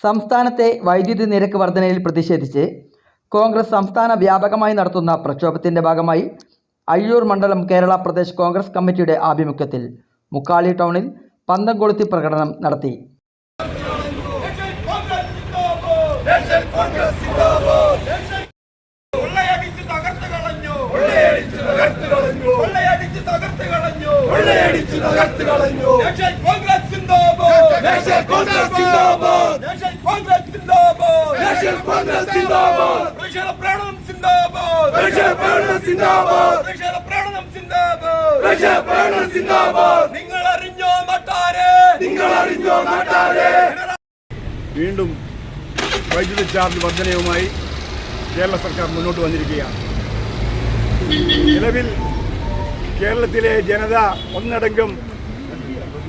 സംസ്ഥാനത്തെ വൈദ്യുതി നിരക്ക് വർധനയിൽ പ്രതിഷേധിച്ച് കോൺഗ്രസ് സംസ്ഥാന വ്യാപകമായി നടത്തുന്ന പ്രക്ഷോഭത്തിന്റെ ഭാഗമായി അയ്യൂർ മണ്ഡലം കേരള പ്രദേശ് കോൺഗ്രസ് കമ്മിറ്റിയുടെ ആഭിമുഖ്യത്തിൽ മുക്കാളി ടൗണിൽ പന്തം കൊളുത്തി പ്രകടനം നടത്തി കൊള്ളയടിച്ച് തകർത്ത് കളഞ്ഞു കൊള്ളയടിച്ച് തകർത്ത് കളഞ്ഞു കൊള്ളയടിച്ച് തകർത്ത് കളഞ്ഞു കൊള്ളയടിച്ച് തകർത്ത് കളഞ്ഞു കോൺഗ്രസ് കോൺഗ്രസ് കോൺഗ്രസ് കോൺഗ്രസ് സിന്ദാബാദ്. നിങ്ങൾ അറിഞ്ഞോ നാട്ടാരെ നിങ്ങൾ അറിഞ്ഞോ നാട്ടാരെ വീണ്ടും വൈദ്യുതി ചാർജ് വർധനയുമായി കേരള സർക്കാർ മുന്നോട്ട് വന്നിരിക്കുകയാണ്. നിലവിൽ കേരളത്തിലെ ജനത ഒന്നടങ്കം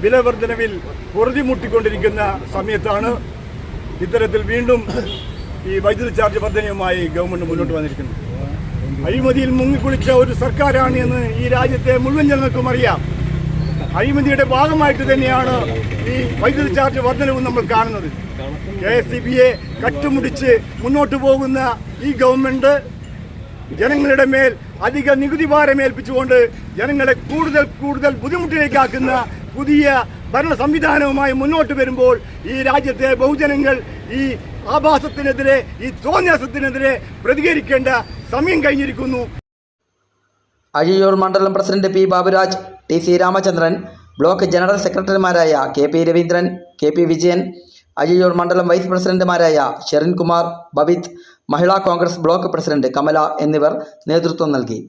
വില വർധനവിൽ പൊറുതിമുട്ടിക്കൊണ്ടിരിക്കുന്ന സമയത്താണ് ഇത്തരത്തിൽ വീണ്ടും ഈ വൈദ്യുതി ചാർജ് വർധനയുമായി ഗവൺമെന്റ് മുന്നോട്ട് വന്നിരിക്കുന്നത്. അഴിമതിയിൽ മുങ്ങിക്കുളിച്ച ഒരു സർക്കാരാണ് എന്ന് ഈ രാജ്യത്തെ മുഴുവൻ ജനങ്ങൾക്കും അറിയാം. അഴിമതിയുടെ ഭാഗമായിട്ട് തന്നെയാണ് ഈ വൈദ്യുതി ചാർജ് വർധനവും നമ്മൾ കാണുന്നത്. കെ എസ് സി ബിയെ കട്ടുമുടിച്ച് മുന്നോട്ട് പോകുന്ന ഈ ഗവൺമെന്റ് ജനങ്ങളുടെ മേൽ അധിക നികുതി ഭാരം ഏൽപ്പിച്ചുകൊണ്ട് ജനങ്ങളെ കൂടുതൽ കൂടുതൽ ബുദ്ധിമുട്ടിലേക്കാക്കുന്ന പുതിയ ഭരണ സംവിധാനവുമായി മുന്നോട്ട് വരുമ്പോൾ ഈ രാജ്യത്തെ ബഹുജനങ്ങൾ ഈ ആഭാസത്തിനെതിരെ ഈ തോന്നാസത്തിനെതിരെ പ്രതികരിക്കേണ്ട സമയം കഴിഞ്ഞിരിക്കുന്നു. അഴിയൂർ മണ്ഡലം president P Baburaj T C Ramachandran block general സെക്രട്ടറിമാരായ K P Raveendran K P Vijayan Azhiyur മണ്ഡലം വൈസ് പ്രസിഡന്റുമാരായ ഷെറിൻകുമാർ ബബിത് മഹിളാ കോൺഗ്രസ് ബ്ലോക്ക് പ്രസിഡന്റ് കമല എന്നിവർ നേതൃത്വം നൽകി.